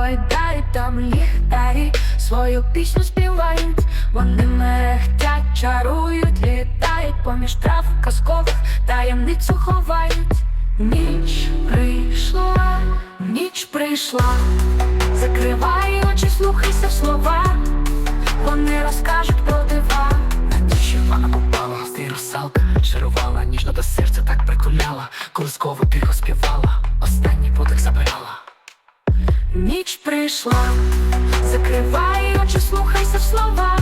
гойдають там ліхтарі, свою пісню співають, вони мерехтять, чарують, літають поміж трав казкових, таємницю ховають. Ніч прийшла, ніч прийшла, закривай очі, слухайся в слова, вони розкажуть про дива. Вона попала, ти русалка Чарувала, ніжно до серця так притуляла Колисково тихо співала, останній подих забирала Ніч прийшла, закривай очі, слухайся в слова,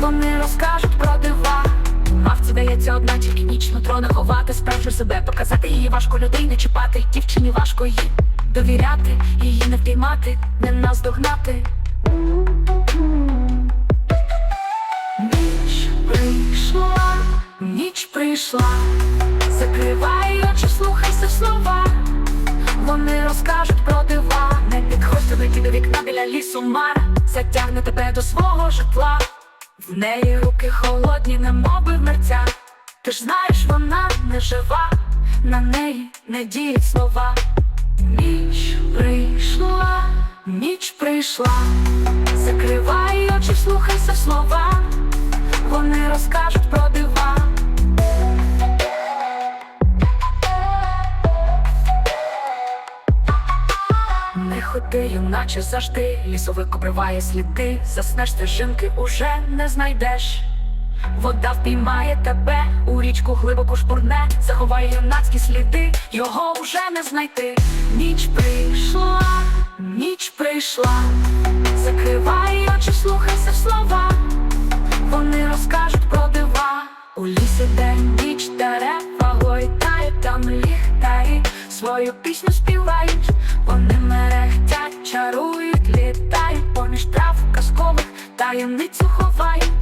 вони розкажуть про дива. Мавці дається одна тільки ніч нутро не ховати, справжню себе показати її важко людей не чіпати, дівчині важко їй довіряти, її не впіймати, не наздогнати. Ніч прийшла, ніч прийшла, закривай очі, слухайся в слова. Вони розкажуть до вікна біля лісу мара Затягне тебе до свого житла. В неї руки холодні, немоби мерця. Ти ж знаєш, вона не жива, на неї не діють слова. Ніч прийшла, ніч прийшла. Закривай очі, слухайся слова. Вони розкажуть про дива Не ходи, юначе завжди, лісовик обриває сліди, заснеш стежинки уже не знайдеш. Вода впіймає тебе, у річку глибоко шпурне, заховає юнацькі сліди, його уже не знайти. Ніч прийшла, ніч прийшла, закривай очі, слухайся в слова, вони розкажуть про дива. У лісі день ніч дерева гойдають, там ліхтарі свою пісню співають, вони чарують, літають поміж трав казкових, таємницю ховають.